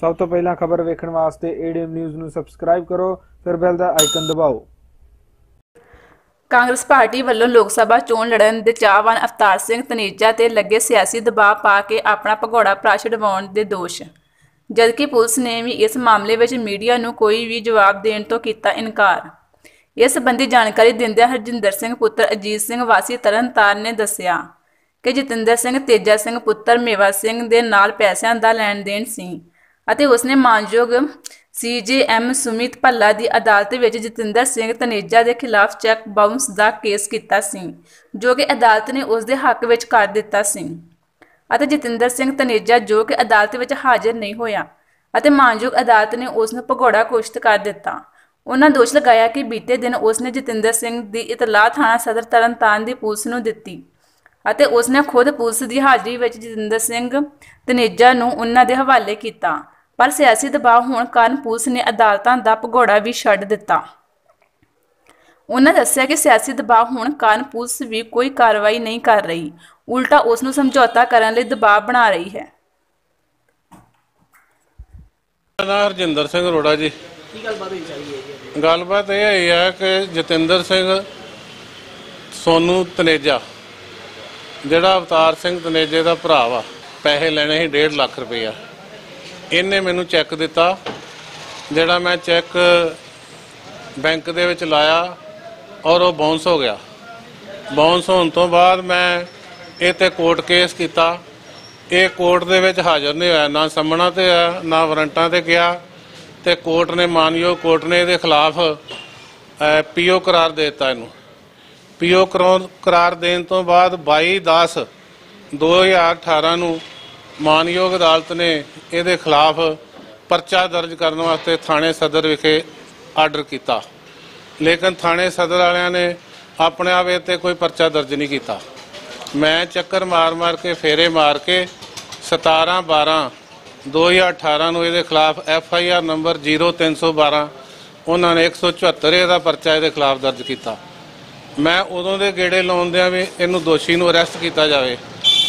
ਸਭ ਤੋਂ ਪਹਿਲਾਂ ਖਬਰ ਵੇਖਣ ਵਾਸਤੇ ਏਡੀਐਮ ਨਿਊਜ਼ ਨੂੰ ਸਬਸਕ੍ਰਾਈਬ ਕਰੋ, ਫਿਰ ਬੈਲ ਦਾ ਆਈਕਨ ਦਬਾਓ। ਕਾਂਗਰਸ ਪਾਰਟੀ ਵੱਲੋਂ ਲੋਕ ਸਭਾ ਚੋਣ ਲੜਨ ਦੇ ਚਾਹਵਾਨ ਅਵਤਾਰ ਸਿੰਘ ਤਨੇਜਾ ਤੇ ਲੱਗੇ ਸਿਆਸੀ ਦਬਾਅ ਪਾ ਕੇ ਆਪਣਾ ਭਗੌੜਾ ਭਰਾ ਛਡਵਾਉਣ ਦੇ ਦੋਸ਼। ਜਦਕਿ ਪੁਲਿਸ ਨੇ ਵੀ ਇਸ ਮਾਮਲੇ ਵਿੱਚ ਮੀਡੀਆ ਨੂੰ ਕੋਈ ਵੀ ਜਵਾਬ ਦੇਣ ਤੋਂ ਕੀਤਾ ਇਨਕਾਰ। ਇਸ ਸੰਬੰਧੀ ਜਾਣਕਾਰੀ ਦਿੰਦਿਆਂ ਹਰਜਿੰਦਰ ਸਿੰਘ ਪੁੱਤਰ ਅਜੀਤ ਸਿੰਘ ਵਾਸੀ ਤਰਨਤਾਰਨ ਨੇ ਦੱਸਿਆ ਕਿ ਜਤਿੰਦਰ ਸਿੰਘ ਤੇਜਾ ਸਿੰਘ ਪੁੱਤਰ ਮੇਵਾ ਸਿੰਘ ਦੇ ਨਾਲ ਪੈਸਿਆਂ ਦਾ ਲੈਣ ਦੇਣ ਸੀ। ਅਤੇ ਉਸਨੇ ਮਾਨਯੋਗ ਸੀਜੇਐਮ ਸੁਮਿਤ ਭੱਲਾ ਦੀ ਅਦਾਲਤ ਵਿੱਚ ਜਤਿੰਦਰ ਸਿੰਘ ਤਨੇਜਾ ਦੇ ਖਿਲਾਫ ਚੈੱਕ ਬਾਉਂਸ ਦਾ ਕੇਸ ਕੀਤਾ ਸੀ, ਜੋ ਕਿ ਅਦਾਲਤ ਨੇ ਉਸ ਦੇ ਹੱਕ ਵਿੱਚ ਕਰ ਦਿੱਤਾ ਸੀ। ਅਤੇ ਜਤਿੰਦਰ ਸਿੰਘ ਤਨੇਜਾ ਜੋ ਕਿ ਅਦਾਲਤ ਵਿੱਚ ਹਾਜ਼ਰ ਨਹੀਂ ਹੋਇਆ ਅਤੇ ਮਾਨਯੋਗ ਅਦਾਲਤ ਨੇ ਉਸ ਨੂੰ ਭਗੌੜਾ ਘੋਸ਼ਿਤ ਕਰ ਦਿੱਤਾ। ਉਹਨਾਂ ਦੋਸ਼ ਲਗਾਇਆ ਕਿ ਬੀਤੇ ਦਿਨ ਉਸ ਨੇ ਜਤਿੰਦਰ ਸਿੰਘ ਦੀ ਇਤਲਾਹ ਥਾਣਾ ਸਦਰ ਤਰਨਤਾਰਨ ਦੀ ਪੁਲਿਸ ਨੂੰ ਦਿੱਤੀ ਅਤੇ ਉਸ ਨੇ ਖੁਦ ਪੁਲਿਸ ਦੀ ਹਾਜ਼ਰੀ ਵਿੱਚ ਜਤਿੰਦਰ ਸਿੰਘ ਤਨੇਜਾ ਨੂੰ ਉਹਨਾਂ ਦੇ ਹਵਾਲੇ ਕੀਤਾ। ਪਰ ਸਿਆਸੀ ਦਬਾਅ ਹੋਣ ਕਾਰਨ ਪੁਲਿਸ ਨੇ ਅਦਾਲਤਾਂ ਦਾ ਭਗੌੜਾ ਵੀ ਛੱਡ ਦਿੱਤਾ। ਉਹਨਾਂ ਦੱਸਿਆ ਕਿ ਸਿਆਸੀ ਦਬਾਅ ਹੋਣ ਕਾਰਨ ਪੁਲਿਸ ਵੀ ਕੋਈ ਕਾਰਵਾਈ ਨਹੀਂ ਕਰ ਰਹੀ। ਉਲਟਾ ਉਸ ਨੂੰ ਸਮਝੌਤਾ ਕਰਨ ਲਈ ਦਬਾਅ ਬਣਾ ਰਹੀ ਹੈ। ਮੇਰਾ ਹਰਜਿੰਦਰ ਸਿੰਘ ਅਰੋੜਾ ਜੀ। ਕੀ ਗੱਲਬਾਤ ਹੋਈ ਸਾਰੀ ਗੱਲਬਾਤ ਇਹ ਆਈ ਹੈ ਕਿ ਜਤਿੰਦਰ ਸਿੰਘ ਸੋਨੂ ਤਨੇਜਾ, ਜਿਹੜਾ ਅਵਤਾਰ ਸਿੰਘ ਤਨੇਜੇ ਦਾ ਭਰਾ ਵਾ, ਪੈਸੇ ਲੈਣੇ ਸੀ 1.5 ਲੱਖ ਰੁਪਇਆ ਇਹਨੇ ਮੈਨੂੰ ਚੈੱਕ ਦਿੱਤਾ, ਜਿਹੜਾ ਮੈਂ ਚੈੱਕ ਬੈਂਕ ਦੇ ਵਿੱਚ ਲਾਇਆ ਔਰ ਉਹ ਬਾਉਂਸ ਹੋ ਗਿਆ। ਬਾਉਂਸ ਹੋਣ ਤੋਂ ਬਾਅਦ ਮੈਂ ਇਹ ਤੇ ਕੋਰਟ ਕੇਸ ਕੀਤਾ। ਇਹ ਕੋਰਟ ਦੇ ਵਿੱਚ ਹਾਜ਼ਰ ਨਹੀਂ ਹੋਇਆ, ਨਾ ਸੰਮਣਾ ਤੇ ਆ ਨਾ ਵਾਰੰਟਾਂ ਤੇ ਗਿਆ ਤੇ ਕੋਰਟ ਨੇ ਮਾਨਯੋਗ ਕੋਰਟ ਨੇ ਇਹਦੇ ਖਿਲਾਫ ਪੀਓ ਕਰਾਰ ਦੇ ਦਿੱਤਾ ਇਹਨੂੰ। ਪੀਓ ਕਰਾਰ ਦੇਣ ਤੋਂ ਬਾਅਦ 22 10 2018 ਨੂੰ ਮਾਨਯੋਗ ਅਦਾਲਤ ਨੇ ਇਹਦੇ ਖਿਲਾਫ ਪਰਚਾ ਦਰਜ ਕਰਨ ਵਾਸਤੇ ਥਾਣੇ ਸਦਰ ਵਿਖੇ ਆਰਡਰ ਕੀਤਾ। ਲੇਕਿਨ ਥਾਣੇ ਸਦਰ ਵਾਲਿਆਂ ਨੇ ਆਪਣੇ ਆਪ ਇਹ ਤੇ ਕੋਈ ਪਰਚਾ ਦਰਜ ਨਹੀਂ ਕੀਤਾ। ਮੈਂ ਚੱਕਰ ਮਾਰ-ਮਾਰ ਕੇ ਫੇਰੇ ਮਾਰ ਕੇ 17 12 2018 ਨੂੰ ਇਹਦੇ ਖਿਲਾਫ ਐਫ ਆਈ ਆਰ ਨੰਬਰ 0312 ਉਹਨਾਂ ਨੇ 174 ਇਹਦਾ ਪਰਚਾ ਇਹਦੇ ਖਿਲਾਫ ਦਰਜ ਕੀਤਾ। ਮੈਂ ਉਦੋਂ ਦੇ ਗੇੜੇ ਲਾਉਂਦਿਆਂ ਵੀ ਇਹਨੂੰ ਦੋਸ਼ੀ ਨੂੰ ਅਰੈਸਟ ਕੀਤਾ ਜਾਵੇ।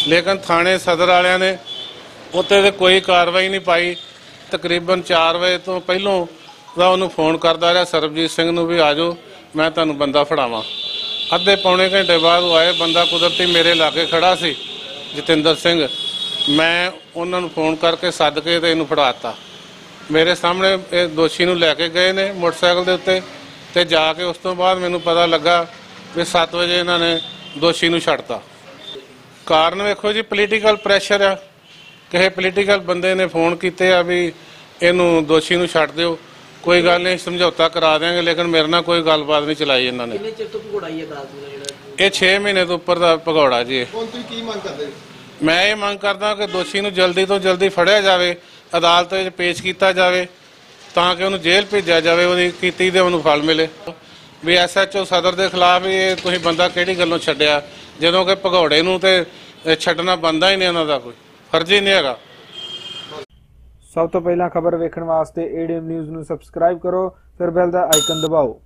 ਲੇਕਿਨ ਥਾਣੇ ਸਦਰ ਵਾਲਿਆਂ ਨੇ ਉੱਤੇ ਤੇ ਕੋਈ ਕਾਰਵਾਈ ਨਹੀਂ ਪਾਈ। ਤਕਰੀਬਨ 4 ਵਜੇ ਤੋਂ ਪਹਿਲਾਂ ਦਾ ਉਹਨੂੰ ਫੋਨ ਕਰਦਾ ਰਿਹਾ, ਸਰਬਜੀਤ ਸਿੰਘ ਨੂੰ ਵੀ ਆਜੋ ਮੈਂ ਤੁਹਾਨੂੰ ਬੰਦਾ ਫੜਾਵਾਂ। ਅੱਧੇ ਪੌਣੇ ਘੰਟੇ ਬਾਅਦ ਉਹ ਆਏ, ਬੰਦਾ ਕੁਦਰਤੀ ਮੇਰੇ ਲਾਗੇ ਖੜਾ ਸੀ, ਜਤਿੰਦਰ ਸਿੰਘ। ਮੈਂ ਉਹਨਾਂ ਨੂੰ ਫੋਨ ਕਰਕੇ ਸੱਦ ਕੇ ਤੇ ਇਹਨੂੰ ਫੜਾਤਾ ਮੇਰੇ ਸਾਹਮਣੇ ਇਹ ਦੋਸ਼ੀ ਨੂੰ ਲੈ ਕੇ ਗਏ ਨੇ ਮੋਟਰਸਾਈਕਲ ਦੇ ਉੱਤੇ ਤੇ ਜਾ ਕੇ ਉਸ ਤੋਂ ਬਾਅਦ ਮੈਨੂੰ ਪਤਾ ਲੱਗਾ ਵੀ 7 ਵਜੇ ਇਹਨਾਂ ਨੇ ਦੋਸ਼ੀ ਨੂੰ ਛੱਡਤਾ। ਕਾਰਨ ਵੇਖੋ ਜੀ ਪੋਲੀਟੀਕਲ ਪ੍ਰੈਸ਼ਰ ਆ। ਕਿਸੇ ਪੋਲੀਟੀਕਲ ਬੰਦੇ ਨੇ ਫੋਨ ਕੀਤੇ ਆ ਵੀ ਇਹਨੂੰ ਦੋਸ਼ੀ ਨੂੰ ਛੱਡ ਦਿਓ। ਕੋਈ ਗੱਲ ਨਹੀਂ ਸਮਝੌਤਾ ਕਰਾ ਦਿਆਂਗੇ ਲੇਕਿਨ ਮੇਰੇ ਨਾਲ ਕੋਈ ਗੱਲਬਾਤ ਨਹੀਂ ਚਲਾਈ ਇਹਨਾਂ ਨੇ। ਕਿੰਨੇ ਚਿਰ ਤੋਂ ਭਗੋੜਾਈ ਹੈ ਅਦਾਲਤ ਦਾ ਜਿਹੜਾ ਇਹ 6 ਮਹੀਨੇ ਤੋਂ ਉੱਪਰ ਦਾ ਭਗੌੜਾ ਜੀ। ਹੁਣ ਤੁਸੀਂ ਕੀ ਮੰਗ ਕਰਦੇ? ਮੈਂ ਇਹ ਮੰਗ ਕਰਦਾ ਕਿ ਦੋਸ਼ੀ ਨੂੰ ਜਲਦੀ ਤੋਂ ਜਲਦੀ ਫੜਿਆ ਜਾਵੇ ਅਦਾਲਤ ਵਿੱਚ ਪੇਸ਼ ਕੀਤਾ ਜਾਵੇ ਤਾਂ ਕਿ ਉਹਨੂੰ ਜੇਲ੍ਹ ਭੇਜਿਆ ਜਾਵੇ ਉਹਦੀ ਕੀਤੀ ਦੇ ਉਹਨੂੰ ਫਲ ਮਿਲੇ। ਵੀ ਐਸਐਚਓ ਸਦਰ ਦੇ ਖਿਲਾਫ ਇਹ ਤੁਸੀਂ ਬੰਦਾ ਕਿਹੜੀ ਗੱਲੋਂ ਛੱਡਿਆ? ਜਦੋਂ ਕਿ ਭਗੌੜੇ ਨੂੰ ਤੇ ਛੱਡਣਾ ਬੰਦਾ ਹੀ ਨਹੀਂ ਉਹਨਾਂ ਦਾ ਕੋਈ। ਫਰਜ਼ੀ ਨਹੀਂ ਹੈਗਾ। ਸਭ ਤੋਂ ਪਹਿਲਾਂ ਖਬਰ ਵੇਖਣ ਵਾਸਤੇ ਏਡੀਐਮ ਨਿਊਜ਼ ਨੂੰ ਸਬਸਕ੍ਰਾਈਬ ਕਰੋ, ਫਿਰ ਬੈਲ ਦਾ ਆਈਕਨ ਦਬਾਓ।